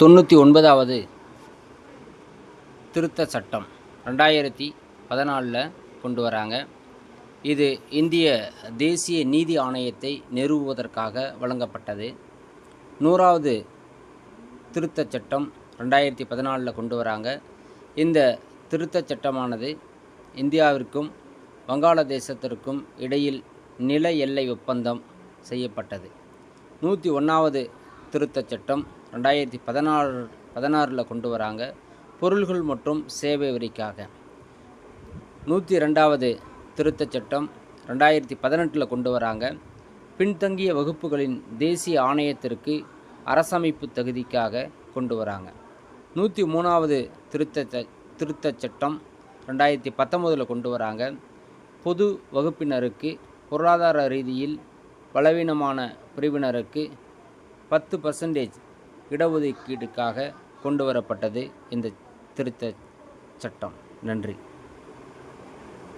தொண்ணூற்றி ஒன்பதாவது திருத்த சட்டம் ரெண்டாயிரத்தி பதினாலில் கொண்டு வராங்க. இது இந்திய தேசிய நீதி ஆணையத்தை நிறுவுவதற்காக வழங்கப்பட்டது. நூறாவது திருத்தச் சட்டம் ரெண்டாயிரத்தி பதினாலில் கொண்டு வராங்க. இந்த திருத்தச் சட்டமானது இந்தியாவிற்கும் வங்காளதேசத்திற்கும் இடையில் நில எல்லை ஒப்பந்தம் செய்யப்பட்டது. நூற்றி ஒன்றாவது திருத்தச் சட்டம் ரெண்டாயிரத்தி பதினாறு பதினாறில் கொண்டு வராங்க. பொருள்கள் மற்றும் சேவை வரிக்காக. நூற்றி ரெண்டாவது திருத்தச் சட்டம் ரெண்டாயிரத்தி பதினெட்டில் கொண்டு வராங்க. பின்தங்கிய வகுப்புகளின் தேசிய ஆணையத்திற்கு அரசமைப்பு தகுதிக்காக கொண்டு வராங்க. நூற்றி மூணாவது திருத்த ச- திருத்தச் சட்டம் ரெண்டாயிரத்தி பத்தொம்போதில் கொண்டு வராங்க. பொது வகுப்பினருக்கு பொருளாதார ரீதியில் பலவீனமான பிரிவினருக்கு பத்து பர்சன்டேஜ் இடஒதுக்கீடுக்காக கொண்டு வரப்பட்டது இந்த திருத்த சட்டம். நன்றி.